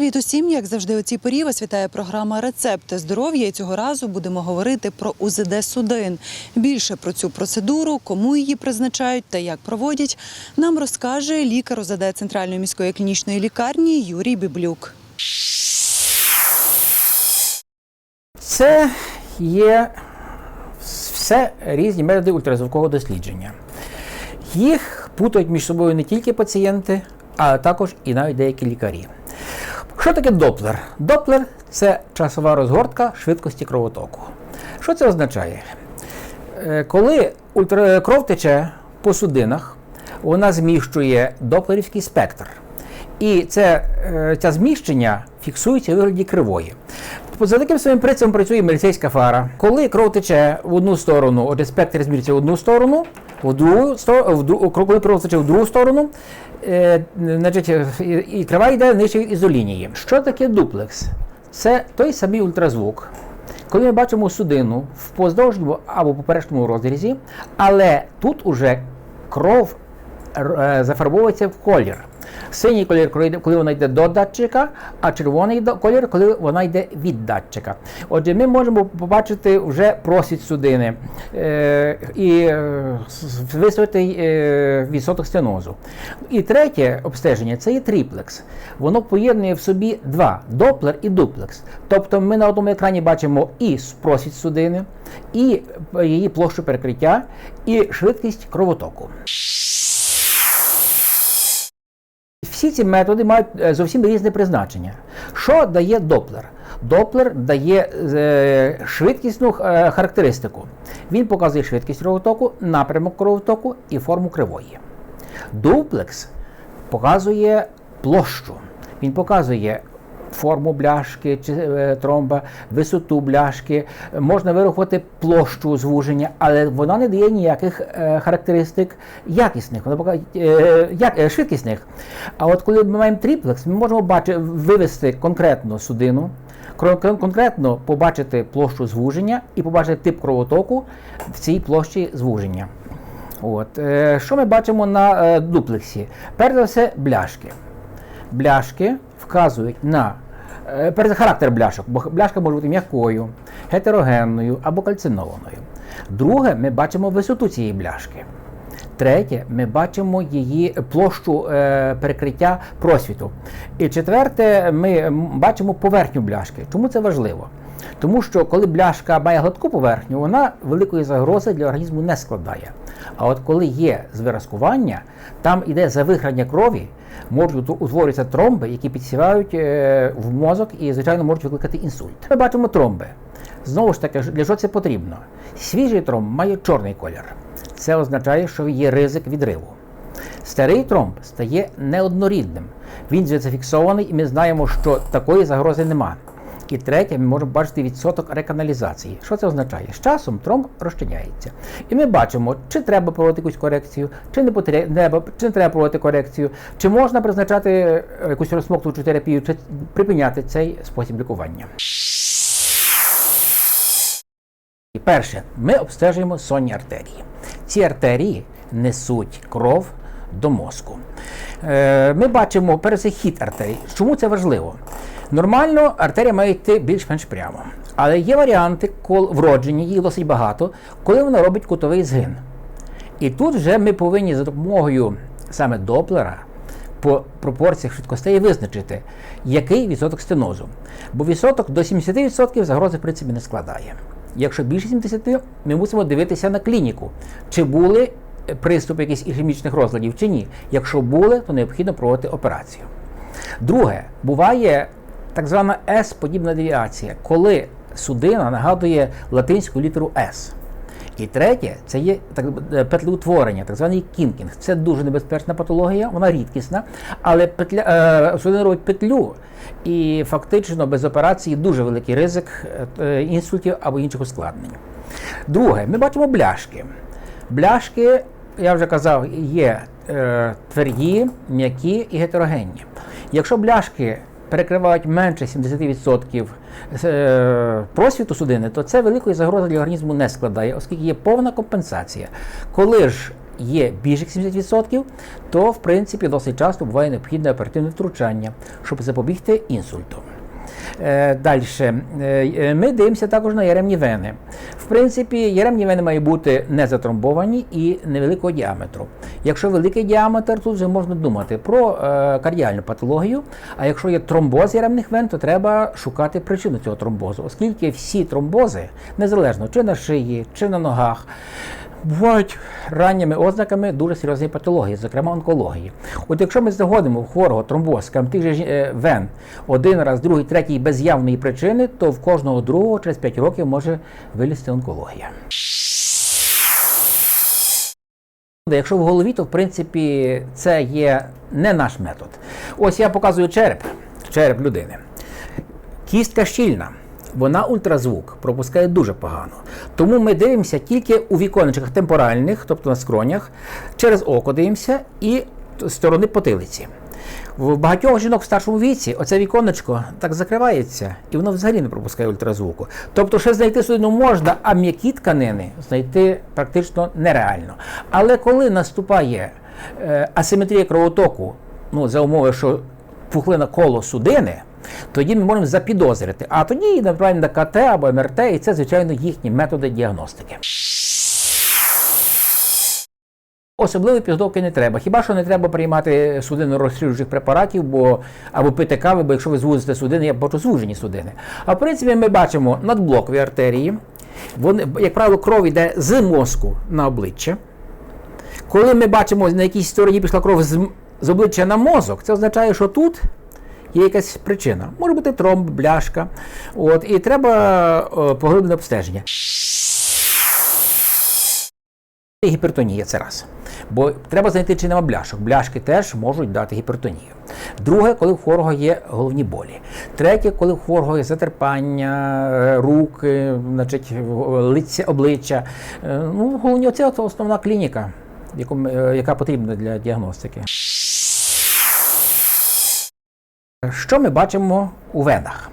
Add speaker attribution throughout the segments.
Speaker 1: Привіт усім! Як завжди, у цій порі вас вітає програма Рецепти здоров'я. І цього разу будемо говорити про УЗД судин. Більше про цю процедуру, кому її призначають та як проводять, нам розкаже лікар УЗД Центральної міської клінічної лікарні Юрій Біблюк.
Speaker 2: Це є все різні методи ультразвукового дослідження. Їх путають між собою не тільки пацієнти, а також і навіть деякі лікарі. Що таке доплер? Доплер це часова розгортка швидкості кровотоку. Що це означає? Е, Коли кров тече по судинах, вона зміщує доплерівський спектр. І це, е, це зміщення фіксується у вигляді кривої. За таким самим принципом працює міліцейська фара. Коли кров тече в одну сторону, отже, спектр змірюється в одну сторону, в другу в коли кров в другу сторону, е, значить, і, крива йде нижче ізолінії. Що таке дуплекс? Це той самий ультразвук. Коли ми бачимо судину в поздовжньому або поперечному розрізі, але тут уже кров зафарбовується в колір. Синій колір, коли вона йде до датчика, а червоний колір, коли вона йде від датчика. Отже, ми можемо побачити вже просвіт судини е, і е, е, відсоток стенозу. І третє обстеження це є триплекс. Воно поєднує в собі два доплер і дуплекс. Тобто ми на одному екрані бачимо і просвіт судини, і е, її площу перекриття, і швидкість кровотоку. Всі ці методи мають е, зовсім різне призначення. Що дає Доплер? Доплер дає е, швидкісну е, характеристику. Він показує швидкість кровотоку, напрямок кровотоку і форму кривої. Дуплекс показує площу. Він показує форму бляшки чи е, тромба, висоту бляшки. Можна вирахувати площу звуження, але вона не дає ніяких е, характеристик якісних, вона показує е, як, е, швидкісних. А от коли ми маємо триплекс, ми можемо бачити, вивести конкретну судину. кон- кон- Конкретно побачити площу звуження і побачити тип кровотоку в цій площі звуження. От. Що ми бачимо на дуплексі? Перш за все, бляшки. Бляшки вказують на е, характер бляшок, бо бляшка може бути м'якою, гетерогенною або кальцинованою. Друге, ми бачимо висоту цієї бляшки. Третє, ми бачимо її площу е, перекриття просвіту. І четверте, ми бачимо поверхню бляшки. Чому це важливо? Тому що коли бляшка має гладку поверхню, вона великої загрози для організму не складає. А от коли є звиразкування, там іде завихрання крові, можуть утворюватися тромби, які підсівають е, в мозок і, звичайно, можуть викликати інсульт. Ми бачимо тромби. Знову ж таки, для що це потрібно? Свіжий тромб має чорний колір. Це означає, що є ризик відриву. Старий тромб стає неоднорідним. Він зафіксований, і ми знаємо, що такої загрози нема. І третє, ми можемо бачити відсоток реканалізації. Що це означає? З часом тромб розчиняється. І ми бачимо, чи треба проводити якусь корекцію, чи не потрібно, чи не треба проводити корекцію, чи можна призначати е, якусь розсмоктуючу терапію, чи припиняти цей спосіб лікування. І Перше, ми обстежуємо сонні артерії. Ці артерії несуть кров до мозку. Е, Ми бачимо перший хід артерій. Чому це важливо? Нормально артерія має йти більш-менш прямо. Але є варіанти, коли вроджені, їх досить багато, коли вона робить кутовий згин. І тут вже ми повинні за допомогою саме доплера по пропорціях швидкостей визначити, який відсоток стенозу. Бо відсоток до 70% загрози в принципі не складає. Якщо більше 70%, ми мусимо дивитися на клініку, чи були приступи якихось ішемічних розладів чи ні. Якщо були, то необхідно проводити операцію. Друге, буває так звана S-подібна девіація, коли судина нагадує латинську літеру S. І третє, це є так, е, петлеутворення, так званий кінкінг. Це дуже небезпечна патологія, вона рідкісна, але петля, е, судина робить петлю. І фактично без операції дуже великий ризик е, інсультів або інших ускладнень. Друге, ми бачимо бляшки. Бляшки, я вже казав, є е, тверді, м'які і гетерогенні. Якщо бляшки перекривають менше 70% е, просвіту судини, то це великої загрози для організму не складає, оскільки є повна компенсація. Коли ж є більше 70%, то в принципі досить часто буває необхідне оперативне втручання, щоб запобігти інсульту. Е, Далі. Ми дивимося також на яремні вени. В принципі, яремні вени мають бути не затромбовані і невеликого діаметру. Якщо великий діаметр, тут вже можна думати про е, кардіальну патологію. А якщо є тромбоз яремних вен, то треба шукати причину цього тромбозу, оскільки всі тромбози, незалежно чи на шиї, чи на ногах, бувають ранніми ознаками дуже серйозної патології, зокрема онкології. От якщо ми знаходимо у хворого тромбоз скажімо, тих же е, вен один раз, другий, третій без явної причини, то в кожного другого через 5 років може вилізти онкологія. Якщо в голові, то в принципі це є не наш метод. Ось я показую череп, череп людини. Кістка щільна, вона ультразвук пропускає дуже погано. Тому ми дивимося тільки у віконечках темпоральних, тобто на скронях, через око дивимося і сторони потилиці. В багатьох жінок в старшому віці оце віконечко так закривається, і воно взагалі не пропускає ультразвуку. Тобто, ще знайти судину можна, а м'які тканини знайти практично нереально. Але коли наступає е, асиметрія кровотоку, ну за умови, що пухлина коло судини, тоді ми можемо запідозрити. А тоді направляємо на КТ або МРТ, і це, звичайно, їхні методи діагностики. Особливої підготовки не треба. Хіба що не треба приймати судинно розширюючих препаратів, бо або пити кави, бо якщо ви звузите судини, я бачу звужені судини. А в принципі, ми бачимо надблокові артерії. Вони, як правило, кров йде з мозку на обличчя. Коли ми бачимо, на якійсь стороні пішла кров з, з обличчя на мозок, це означає, що тут є якась причина. Може бути тромб, бляшка. От, і треба е, поглиблене обстеження. Гіпертонія це раз. Бо треба знайти, чи нема бляшок. Бляшки теж можуть дати гіпертонію. Друге, коли в хворого є головні болі. Третє, коли в хворого є затерпання, е, рук, е, значить, лиця, обличчя. Е, Ну, головні, це основна клініка, яка потрібна для діагностики. Що ми бачимо у венах?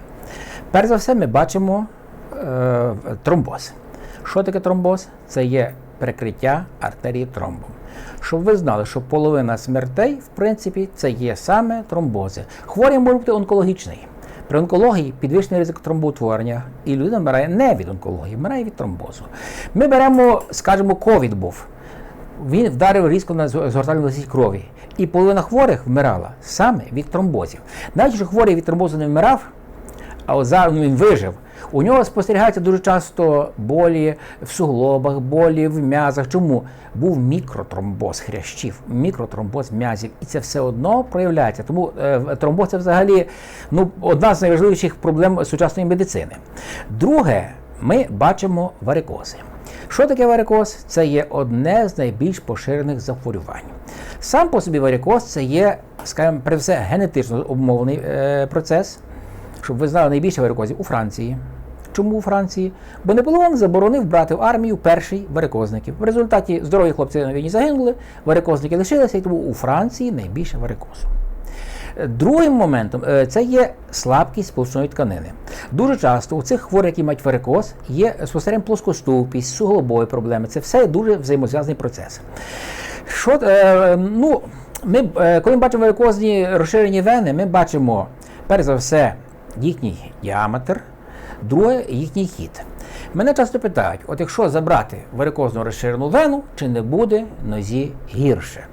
Speaker 2: Перш за все, ми бачимо е, тромбоз. Що таке тромбоз? Це є перекриття артерії тромбом. Щоб ви знали, що половина смертей, в принципі, це є саме тромбози. Хворий може бути онкологічний. При онкології підвищений ризик тромбоутворення, і людина вмирає не від онкології, вмирає від тромбозу. Ми беремо, скажімо, ковід був. Він вдарив різко на зго- згортальну крові. І половина хворих вмирала саме від тромбозів. Навіть якщо хворий від тромбозу не вмирав, а от зараз він вижив. У нього спостерігається дуже часто болі в суглобах, болі в м'язах. Чому? Був мікротромбоз хрящів, мікротромбоз м'язів. І це все одно проявляється. Тому е, тромбоз це взагалі ну, одна з найважливіших проблем сучасної медицини. Друге, ми бачимо варикози. Що таке варикоз? Це є одне з найбільш поширених захворювань. Сам по собі варикоз це є, скажімо, при все генетично обумовлений е, процес. Щоб ви знали найбільше варикозів у Франції. Чому у Франції? Бо Наполеон заборонив брати в армію перший варикозників. В результаті здорові хлопці на війні загинули, варикозники лишилися, і тому у Франції найбільше варикозу. Другим моментом е, це є слабкість сполучної тканини. Дуже часто у цих хворих, які мають варикоз, є спостереження плоскоступість, суглобові проблеми. Це все дуже взаємозв'язаний процес. Що, е, ну, ми, е, коли ми бачимо варикозні розширені вени, ми бачимо, перш за все, їхній діаметр, друге їхній хід. Мене часто питають: от якщо забрати варикозну розширену вену, чи не буде нозі гірше?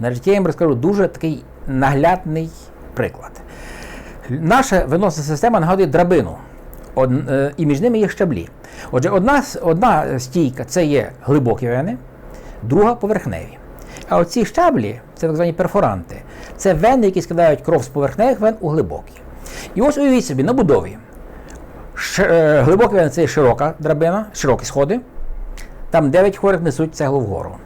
Speaker 2: Значить, я їм розкажу дуже такий наглядний приклад. Наша веносна система нагадує драбину, е, і між ними є щаблі. Отже, одна, одна стійка це є глибокі вени, друга поверхневі. А оці щаблі, це так звані перфоранти, це вени, які скидають кров з поверхневих вен у глибокі. І ось уявіть собі, на будові. Е, глибокі вени це широка драбина, широкі сходи. Там 9 хворих несуть цеглу вгору.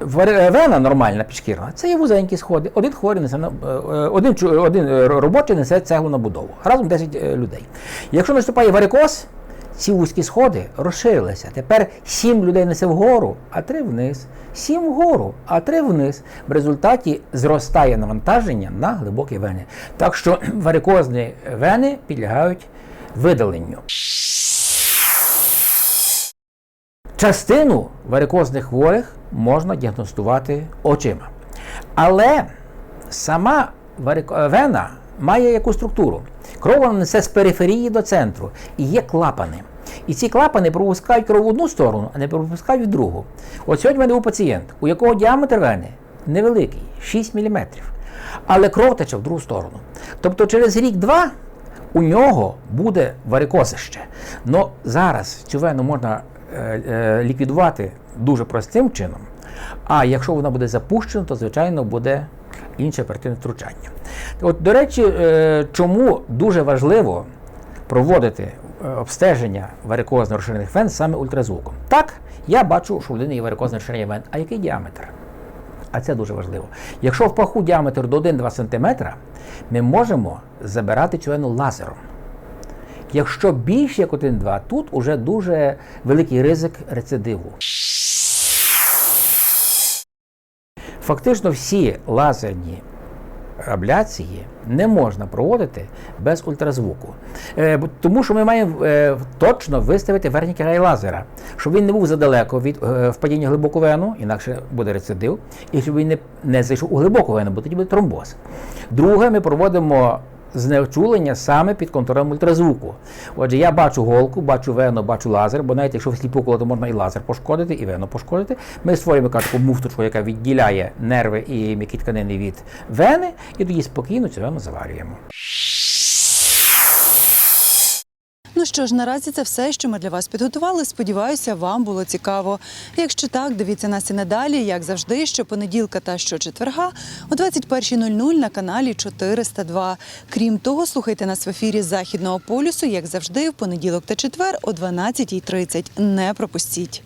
Speaker 2: Е, Вена нормальна підшкірна, це є вузенькі сходи. Один хворий несе на е, е, один, один робочий несе цеглу на будову. Разом 10 е, людей. Якщо наступає варикоз, ці вузькі сходи розширилися. Тепер 7 людей несе вгору, а 3 вниз. 7 вгору, а 3 вниз. В результаті зростає навантаження на глибокі вени. Так що варикозні вени підлягають видаленню. Частину варикозних хворих можна діагностувати очима. Але сама вена має яку структуру. Кров вона несе з периферії до центру і є клапани. І ці клапани пропускають кров в одну сторону, а не пропускають в другу. От сьогодні в мене був пацієнт, у якого діаметр вени невеликий 6 мм, але кров тече в другу сторону. Тобто через рік-два у нього буде варикозище. Но зараз цю вену можна е, е, ліквідувати дуже простим чином. А якщо вона буде запущена, то звичайно буде інше оперативне втручання. От, до речі, е, чому дуже важливо проводити е, обстеження варикозно розширених вен саме ультразвуком. Так, я бачу, що в людини є варикозне розширення вен. А який діаметр? А це дуже важливо. Якщо в паху діаметр до 1-2 см, ми можемо забирати цю вену лазером. Якщо більше як 1-2, тут уже дуже великий ризик рецидиву. Фактично всі лазерні абляції не можна проводити без ультразвуку. Е, тому що ми маємо е, точно виставити верхній край лазера, щоб він не був задалеко від е, впадіння глибоку вену, інакше буде рецидив, і щоб він не, не зайшов у глибоку вену, бо тоді буде тромбоз. Друге, ми проводимо знечулення саме під контролем ультразвуку. Отже, я бачу голку, бачу вену, бачу лазер, бо навіть якщо в сліпу коло, то можна і лазер пошкодити, і вену пошкодити. Ми створюємо таку муфточку, яка відділяє нерви і м'які тканини від вени, і тоді спокійно цю вену заварюємо.
Speaker 1: Ну що ж, наразі це все, що ми для вас підготували. Сподіваюся, вам було цікаво. Якщо так, дивіться нас і надалі, як завжди, щопонеділка та щочетверга о 21.00 на каналі 402. Крім того, слухайте нас в ефірі Західного полюсу, як завжди, в понеділок та четвер о 12.30. Не пропустіть.